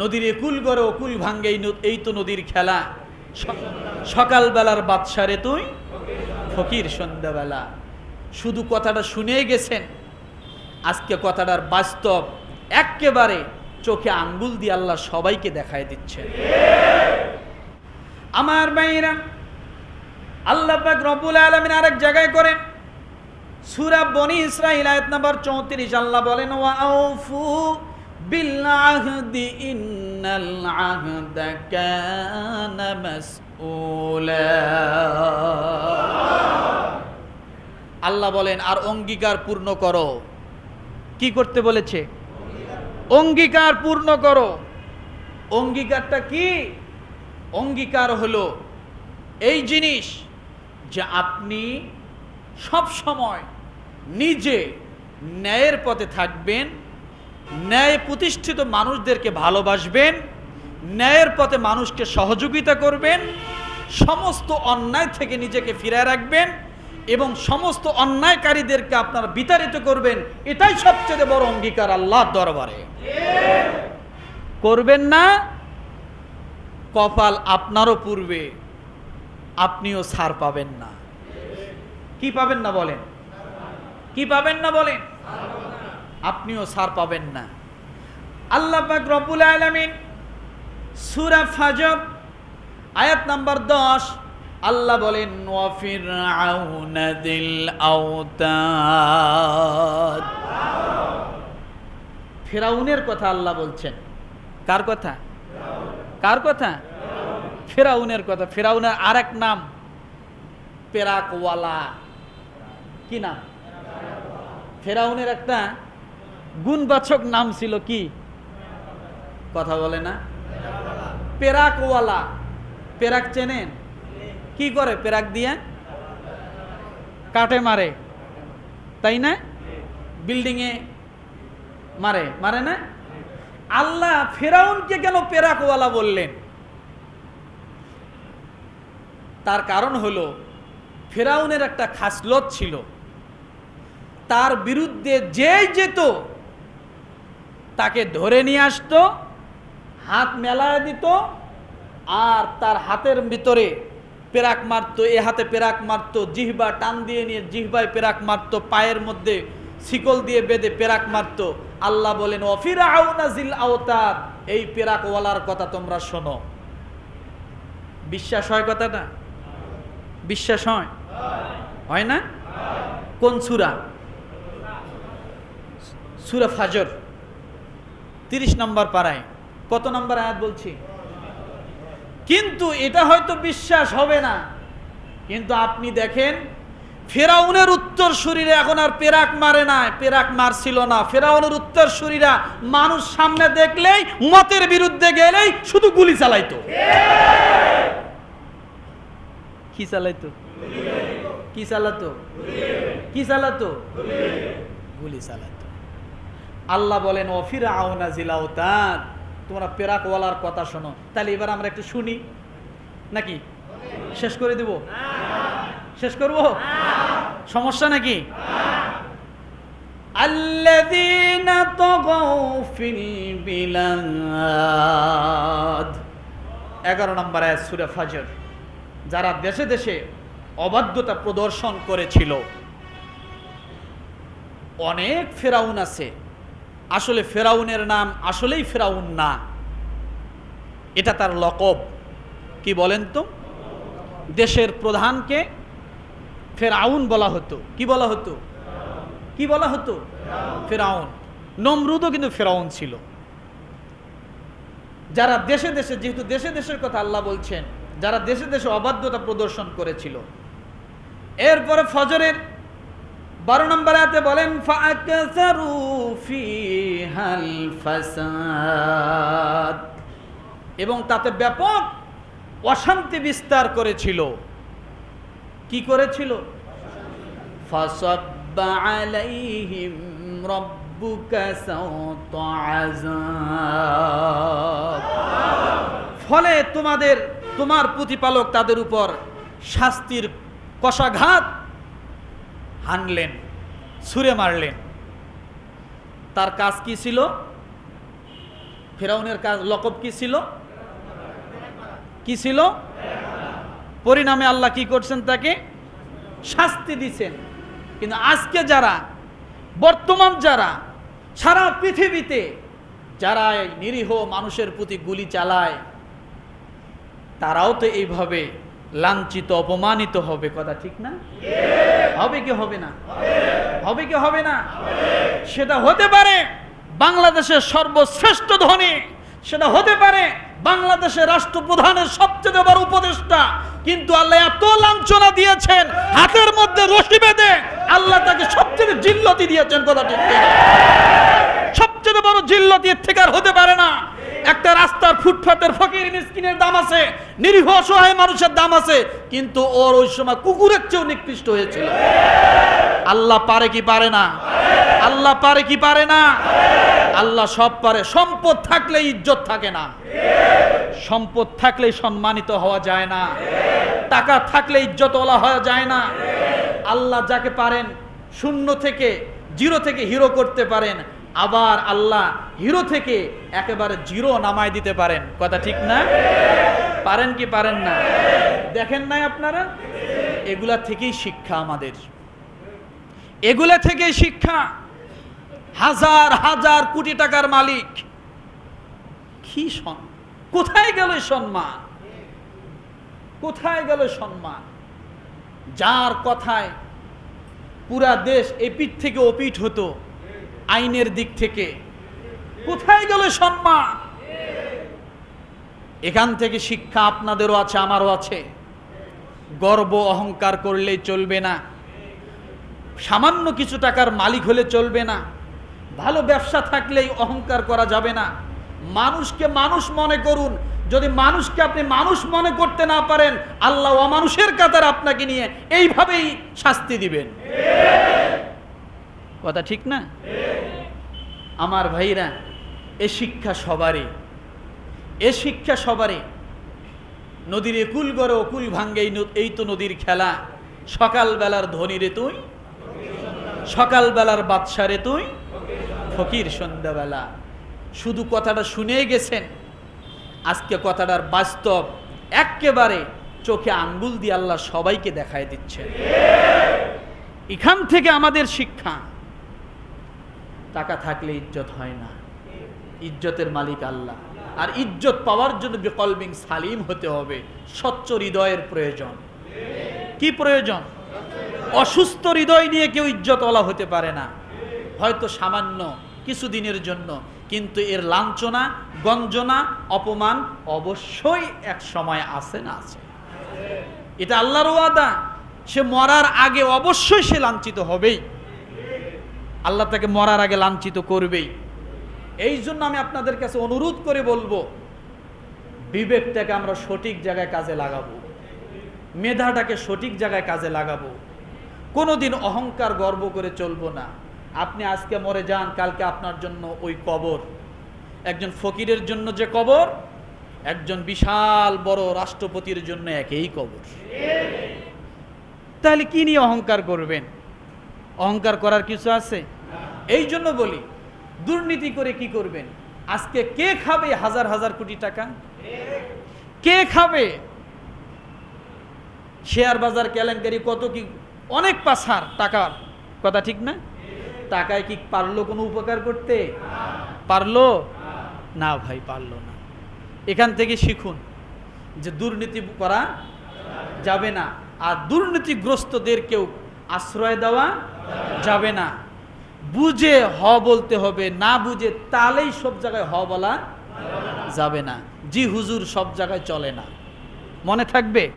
নদীর একুল গড়ে অকুল ভাঙ্গে এই তো নদীর খেলা। সকালবেলার বাদশারে তুই ফকির সন্ধ্যাবেলা। শুধু কথাটা শুনে গেছেন, আজকে কথাটার বাস্তব একেবারে চোখে আঙ্গুল দিয়ে আল্লাহ সবাইকে দেখায় দিচ্ছেন। আমার ভাইরা আল্লাহ পাক রব্বুল আলামিন আরেক জায়গায় করেন। সুরা বনি ইসরাইল আয়াত নাম্বার 34 আল্লাহ বলেন, ওয়া আউফু আহদি ইন্নাল আহদা কানা মাসউলা আল্লাহ বলেন, আর অঙ্গীকার পূর্ণ করো। কি করতে বলেছে? অঙ্গীকার পূর্ণ করো। অঙ্গীকারটা কি? অঙ্গীকার হলো এই জিনিস যে আপনি সব সময় নিজে ন্যায়ের পথে থাকবেন ন্যায় প্রতিষ্ঠিত মানুষদেরকে ভালোবাসবেন, ন্যায়ের পথে মানুষকে সহযোগিতা করবেন, সমস্ত অন্যায় থেকে নিজেকে ফিরায় রাখবেন এবং সমস্ত অন্যায়কারীদেরকে আপনারা বিতাড়িত করবেন। এটাই সবচেয়ে বড় অঙ্গীকার আল্লাহর দরবারে। করবেন না, কপাল আপনারও পূর্বে আপনিও ছাড় পাবেন না। কি পাবেন না বলেন? কি পাবেন না বলেন? আপনিও সার পাবেন না। আল্লাহ পাক রব্বুল আলামিন সূরা ফাজর আয়াত নাম্বার 10 আল্লাহ বলেন, ওয়া ফিরআউনা দিল আওতাদ। ফেরাউনের কথা আল্লাহ বলছেন। কার কথা? কার কথা? ফেরাউনের কথা। ফেরাউনের আর এক নাম পেরাকওয়ালা। কি নাম? ফেরাউনের একটা গুণবাচক নাম ছিল কি? কথা বলে না। পেরাকওয়ালা। পেরাক চেনেন? কি করে পেরাক দিয়ে? কাটে মারে। তাই না? বিল্ডিংয়ে মারে। মারে না? আল্লাহ ফেরাউনকে কেন পেরাকওয়ালা বললেন? তার কারণ হলো, ফেরাউনের একটা খাসলত ছিল। তার বিরুদ্ধে যেই যেত তাকে ধরে নিয়ে আসতো, হাত মেলায় দিত, আর তার হাতের ভিতরে পেরাক মারতো, এ হাতে পেরাক মারতো, জিহবা টান দিয়ে নিয়ে জিহবায় পেরাক মারতো, পায়ের মধ্যে শিকল দিয়ে বেঁধে পেরাক মারতো। আল্লাহ বলেন অফিরা আউনাজিল আওতাদ এই পেরাকওয়ালার কথা তোমরা শোনো। বিশ্বাস হয় কথাটা বিশ্বাস হয়? হয় না? কোন সুরা? সুরা ফাজর। তিরিশ নম্বর পাড়ায়। কত নম্বর আয়াত বলছি? কিন্তু এটা হয়তো বিশ্বাস হবে না। কিন্তু আপনি দেখেন, ফেরাউনের উত্তর শরীরে এখন আর পেরাক মারে না পেরাক মারছিল না। ফেরাউনের উত্তর শরীরা মানুষ সামনে দেখলেই মতের বিরুদ্ধে গেলেই শুধু গুলি চালাইতো। কি চালাইতো? কি চালাতো? কি চালাতো? গুলি চালাতো আল্লাহ বলেন অফির আওনা জিলাউতান তোমরা পেরাকওয়ালার কথা শোনো তাহলে এবার আমরা একটু শুনি নাকি শেষ করে দেব শেষ করব সমস্যা নাকি الذين طغوا في البلاد এগারো নম্বর আয়াত সূরা ফাজর যারা দেশে দেশে অবাধ্যতা প্রদর্শন করেছিল অনেক ফেরাউন আছে আসলে ফেরাউনের নাম আসলেই ফেরাউন না। এটা তার লকব। কি বলেন তো? দেশের প্রধানকে ফেরাউন বলা হতো। কি বলা হতো? কি বলা হতো? ফেরাউন। নমরুদও কিন্তু ফেরাউন ছিল। যারা দেশে দেশে, যেহেতু দেশে দেশের কথা আল্লাহ বলছেন, যারা দেশে দেশে অবাধ্যতা প্রদর্শন করেছিল, এরপরে ফজরের বারো নম্বর আয়াতে বলেন এবং তাতে ব্যাপক অশান্তি বিস্তার করেছিল। কি করেছিল? ফলে তোমাদের, তোমার প্রতিপালক তাদের উপর শাস্তির কষাঘাত হানলেন ছুঁড়ে মারলেন। তার কাজ কি ছিল? ফেরাউনের কাজ, লকব কি ছিল? কি ছিল? পরিণামে আল্লাহ কি করছেন তাকে? শাস্তি দিছেন কিন্তু আজকে যারা, বর্তমান যারা, সারা পৃথিবীতে যারা নিরীহ মানুষের প্রতি গুলি চালায়, তারাও তো এইভাবে লাঞ্ছিত, অপমানিত হবে, কথা ঠিক না? হবে কি হবে না? হবে কি হবে না? সেটা হতে পারে বাংলাদেশের সর্বশ্রেষ্ঠ ধনী। সেটা হতে পারে বাংলাদেশের রাষ্ট্রপ্রধানের সবচেয়ে বড় উপদেষ্টা। কিন্তু আল্লাহ এত লাঞ্ছনা দিয়েছেন, হাতের মধ্যে রশি বেঁধে আল্লাহ তাকে সবচেয়ে জিল্লতি দিয়েছেন, কথা সবচেয়ে বড় জিল্লতি থেকে আর হতে পারে না। একটা রাস্তার ফুটপাতের ফকির মিসকিনের দাম আছে, নিরীহ অসহায় মানুষের দাম আছে, কিন্তু ওর ওই সময় কুকুরের চেয়েও নিকৃষ্ট হয়েছিল। আল্লাহ পারে কি পারে না? আল্লাহ পারে কি পারে না? আল্লাহ সব পারে। সম্পদ থাকলে ইজ্জত থাকে না। সম্পদ থাকলেই সম্মানিত হওয়া যায় না। টাকা থাকলে ইজ্জতওয়ালা হওয়া যায় না। আল্লাহ যাকে পারেন, শূন্য থেকে, জিরো থেকে হিরো করতে পারেন। আবার আল্লাহ হিরো থেকে একেবারে জিরো নামায় দিতে পারেন। কথা ঠিক না? পারেন কি পারেন না? দেখেন নাই আপনারা? এগুলা থেকেই শিক্ষা আমাদের। এগুলা থেকেই শিক্ষা। হাজার হাজার কোটি টাকার মালিক। কি সন কোথায় গেল সম্মান? কোথায় গেল সম্মান? যার কথায় পুরা দেশ এপিঠ থেকে ওপিঠ হতো। আইনের দিক থেকে। কোথায় গেল সম্মান? এখান থেকে শিক্ষা আপনাদেরও আছে, আমারও আছে। গর্ব অহংকার করলেই চলবে না। সামান্য কিছু টাকার মালিক হলে চলবে না। ভালো ব্যবসা থাকলেই অহংকার করা যাবে না। মানুষকে মানুষ মনে করুন। যদি মানুষকে আপনি মানুষ মনে করতে না পারেন, আল্লাহ অমানুষের কাতার আপনাকে নিয়ে এইভাবেই শাস্তি দিবেন। কথা ঠিক না? আমার ভাইরা, এ শিক্ষা সবারই। এ শিক্ষা সবারই। নদীর একুল গড়ে অকুল ভাঙ্গে, এই তো নদীর খেলা। সকালবেলার ধনী রে তুই, সকালবেলার বাদশা রে তুই, ফকির সন্ধ্যাবেলা। শুধু কথাটা শুনে গেছেন, আজকে কথাটার বাস্তব একেবারে চোখে আঙ্গুল দিয়ে আল্লাহ সবাইকে দেখায় দিচ্ছে এখান থেকে আমাদের শিক্ষা। টাকা থাকলে ইজ্জত হয় না। ইজ্জতের মালিক আল্লাহ। আর ইজ্জত পাওয়ার জন্য বিকলবিং সালিম হতে হবে। স্বচ্ছ হৃদয়ের প্রয়োজন। কি প্রয়োজন? অসুস্থ হৃদয় নিয়ে কেউ ইজ্জত ইজ্জতওয়ালা হতে পারে না। হয়তো সামান্য কিছুদিনের জন্য, কিন্তু এর লাঞ্ছনা, গঞ্জনা, অপমান অবশ্যই এক সময় আছে না আছে। এটা আল্লাহর ওয়াদা। সে মরার আগে অবশ্যই সে লাঞ্ছিত হবেই। আল্লাহ তাকে মরার আগে লাঞ্ছিত করবেই। এই জন্য আমি আপনাদের কাছে অনুরোধ করে বলব বিবেকটাকে আমরা সঠিক জায়গায় কাজে লাগাবো। মেধাটাকে সঠিক জায়গায় কাজে লাগাবো। কোনোদিন অহংকার গর্ব করে চলবো না। আপনি আজকে মরে যান, কালকে আপনার জন্য ওই কবর। একজন ফকিরের জন্য যে কবর, একজন বিশাল বড় রাষ্ট্রপতির জন্য একই কবর। তাহলে কি নিয়ে অহংকার করবেন? অহংকার করার কিছু আছে? এই জন্য বলি, দুর্নীতি করে কি করবেন? আজকে কে খাবে হাজার হাজার কোটি টাকা? কে খাবে? শেয়ার বাজার, কেলেঙ্কারি, কত কি, অনেক পাসার টাকার কথা ঠিক না? টাকায় কি পারল কোনো উপকার করতে? পারল? না ভাই, পারল না। এখান থেকে শিখুন যে দুর্নীতি করা যাবে না। আর দুর্নীতিগ্রস্তদের কেউ আশ্রয় দেওয়া যাবে না। বুঝে হ বলতে হবে, না বুঝে তালেই সব জায়গায় হ বলা যাবে না। জি হুজুর, সব জায়গায় চলে না। মনে থাকবে?